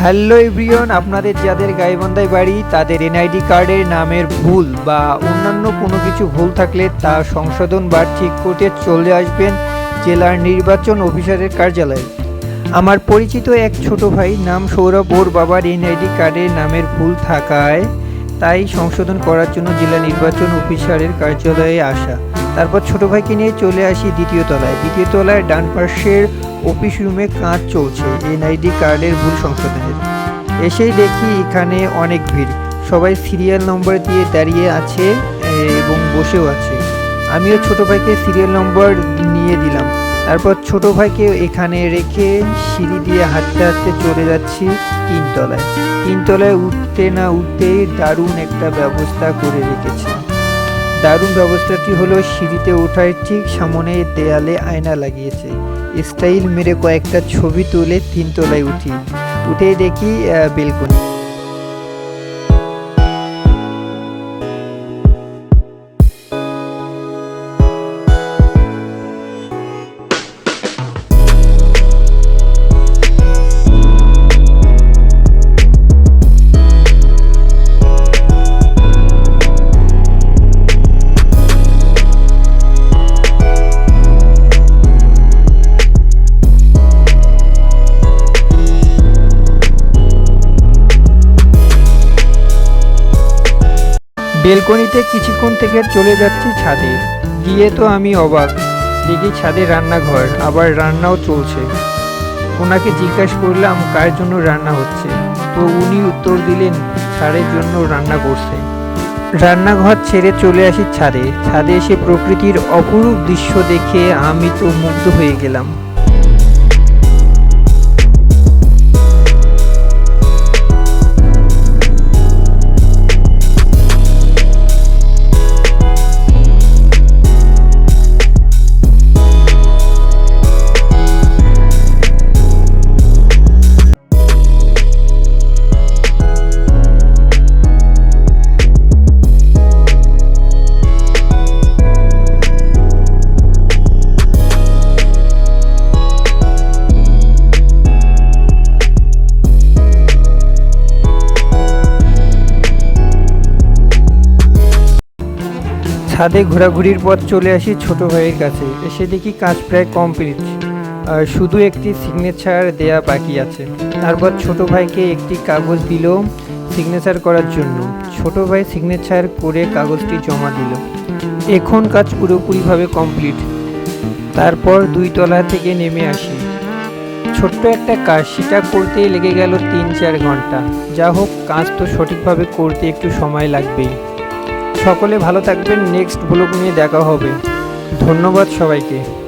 Hello everyone আপনাদের যাদের গাইবান্ধায় বাড়ি, তাদের এনআইডি কার্ডের নামের ভুল বা অন্যান্য কোনো কিছু ভুল থাকলে তা সংশোধন বা ঠিক করতে চলে আসবেন জেলার নির্বাচন অফিসারের কার্যালয়ে। আমার পরিচিত এক ছোট ভাই, নাম সৌরভ, ওর বাবার এনআইডি কার্ডের নামের ভুল থাকায় তাই সংশোধন করার জন্য জেলা নির্বাচন অফিসারের কার্যালয়ে আসা। তারপর ছোট ভাইকে নিয়ে চলে আসি দ্বিতীয় তলায়। দ্বিতীয় তলায় ডান পার্শ্বের অফিস রুমে কাজ চলছে এনআইডি কার্ডের ভুল সংশোধনের। এসেই দেখি এখানে অনেক ভিড়। সবাই সিরিয়াল নম্বর দিয়ে দাঁড়িয়ে আছে এবং বসেও আছে। আমিও ছোট ভাইকে সিরিয়াল নম্বর নিয়ে দিলাম। তারপর ছোট ভাইকে এখানে রেখে সিঁড়ি দিয়ে হাঁটতে হাঁটতে চলে যাচ্ছি তিনতলায় তিনতলায় উঠতে না উঠতেই দারুণ একটা ব্যবস্থা করে রেখেছে। দারুণ ব্যবস্থাটি হলো সিঁড়িতে ওঠার ঠিক সামনে দেয়ালে আয়না লাগিয়েছে। স্টাইল মেরে কয়েকটা ছবি তুলে তিনতলায় উঠি। উঠে দেখি বেলকনি। বেলকনিতে কিছুক্ষণ থেকে চলে যাচ্ছি ছাদে। গিয়ে তো আমি অবাক। দেখি ছাদে রান্নাঘর, আবার রান্নাও চলছে। ওনাকে জিজ্ঞাসা করলাম, কার জন্য রান্না হচ্ছে? তো উনি উত্তর দিলেন ছাড়ের জন্য রান্না করছে। রান্নাঘর ছেড়ে চলে আসি ছাদে। ছাদে এসে প্রকৃতির অপরূপ দৃশ্য দেখে আমি তো মুগ্ধ হয়ে গেলাম। ছাদে ঘোরাঘুরির পর চলে আসি ছোট ভাইয়ের কাছে। এসে দেখি কাজ প্রায় কমপ্লিট শুধু একটি সিগনেচার দেয়া বাকি আছে। তারপর ছোট ভাইকে একটি কাগজ দিল সিগনেচার করার জন্য। ছোট ভাই সিগনেচার করে কাগজটি জমা দিল। এখন কাজ পুরোপুরিভাবে কমপ্লিট তারপর দুই তলা থেকে নেমে আসি। ছোট্ট একটা কাজ, সেটা করতেই লেগে গেল তিন চার ঘণ্টা। যা হোক, কাজ তো সঠিকভাবে করতে একটু সময় লাগবেই। সকলে ভালো থাকবেন। নেক্সট ব্লগ নিয়ে দেখা হবে। ধন্যবাদ সবাইকে।